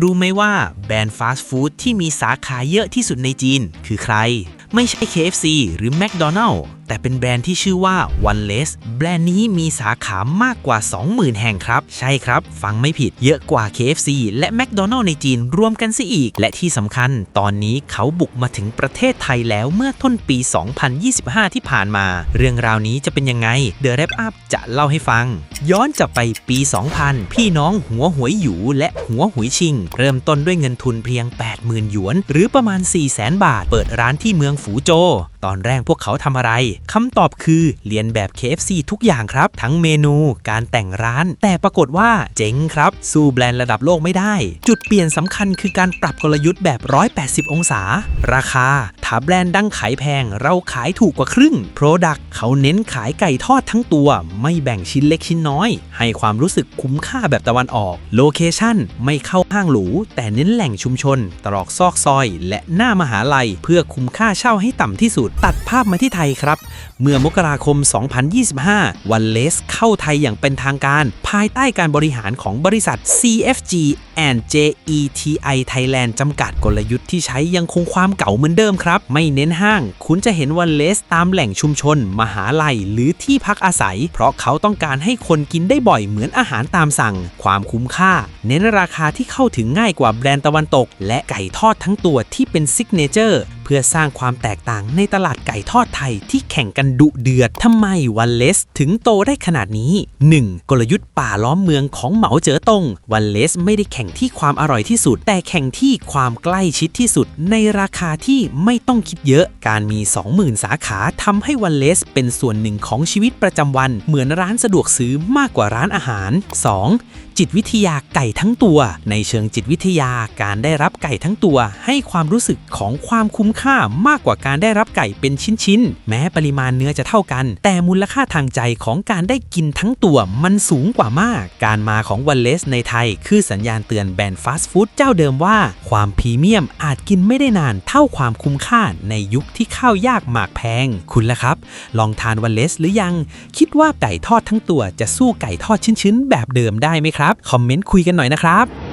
รู้ไหมว่าแบรนด์ฟาสต์ฟู้ดที่มีสาขาเยอะที่สุดในจีนคือใคร ไม่ใช่ KFC หรือ McDonald แต่เป็นแบรนด์ที่ชื่อว่า One Less แบรนด์นี้มีสาขามากกว่า 20,000 แห่งครับ ใช่ครับ ฟังไม่ผิดเยอะกว่า KFC และ McDonald ในจีนรวมกันซะอีก และที่สำคัญ ตอนนี้เขาบุกมาถึงประเทศไทยแล้วเมื่อต้นปี 2025 ที่ผ่านมา เรื่องราวนี้จะเป็นยังไง The Wrap Up จะเล่าให้ฟัง ย้อนจะไปปี 2000 พี่น้องหัวหวยหยูและหัวหวยชิง เริ่มต้นด้วยเงินทุนเพียง 80,000 หยวน หรือประมาณ 400,000 บาท เปิดร้านที่เมืองฝูโจตอนแรกพวกเขาทำอะไรคำตอบคือเรียนแบบ KFC ทุกอย่างครับ ทั้งเมนูการแต่งร้าน แต่ปรากฏว่าเจ๋งครับ สู้แบรนด์ระดับโลกไม่ได้ จุดเปลี่ยนสำคัญคือการปรับกลยุทธ์แบบ 180 องศา ราคา ถ้าแบรนด์ดังขายแพง เราขายถูกกว่าครึ่ง Product เขาเน้นขายไก่ทอดทั้งตัว ไม่แบ่งชิ้นเล็กชิ้นน้อย ให้ความรู้สึกคุ้มค่าแบบตะวันออก โลเคชั่นไม่เข้าห้างหรู แต่เน้นแหล่งชุมชน ตรอกซอกซอย และหน้ามหาลัย เพื่อคุ้มค่าเช่าให้ต่ำที่สุด ตัดภาพมาที่ไทยครับ เมื่อมกราคม 2025 วันเลสเข้าไทยอย่างเป็นทางการ ภายใต้การบริหารของบริษัท CFG and JETI Thailand จำกัดกลยุทธ์ที่ใช้ยังคงความเก่าเหมือนเดิมครับ ไม่เน้นห้าง คุณจะเห็นวันเลสตามแหล่งชุมชน มหาลัย หรือที่พักอาศัย เพราะเขาต้องการให้คนกินได้บ่อยเหมือนอาหารตามสั่ง ความคุ้มค่า เน้นราคาที่เข้าถึงง่ายกว่าแบรนด์ตะวันตก และไก่ทอดทั้งตัวที่เป็นซิกเนเจอร์ พื่อสร้างความแตกต่างในตลาดไก่ทอดไทยที่แข่งกันดุเดือดทำไมวันเลสถึงโตได้ขนาดนี้ 1. กลยุทธ์ป่าล้อมเมืองของเหมาเจ๋อตงวันเลสไม่ได้แข่งที่ความอร่อยที่สุด แต่แข่งที่ความใกล้ชิดที่สุด ในราคาที่ไม่ต้องคิดเยอะ การมี 20,000 สาขาทำให้วันเลสเป็นส่วนหนึ่งของชีวิตประจำวัน เหมือนร้านสะดวกซื้อมากกว่าร้านอาหาร 2. จิตวิทยาไก่ทั้งตัว ในเชิงจิตวิทยาการได้รับไก่ทั้งตัว ให้ความรู้สึกของความคุ้มค่ามากกว่าการได้รับไก่เป็นชิ้นๆ แม้ปริมาณเนื้อจะเท่ากัน แต่มูลค่าทางใจของการได้กินทั้งตัวมันสูงกว่ามาก การมาของวันเลสในไทย คือสัญญาณเตือนแบรนด์ฟาสต์ฟู้ดเจ้าเดิมว่า ความพรีเมียมอาจกินไม่ได้นานเท่าความคุ้มค่าในยุคที่ข้าวยากหมากแพง คุณล่ะครับ ลองทานวันเลสหรือยัง คิดว่าไก่ทอดทั้งตัวจะสู้ไก่ทอดชิ้นๆ แบบเดิมได้ไหมครับ คอมเมนต์คุยกันหน่อยนะครับ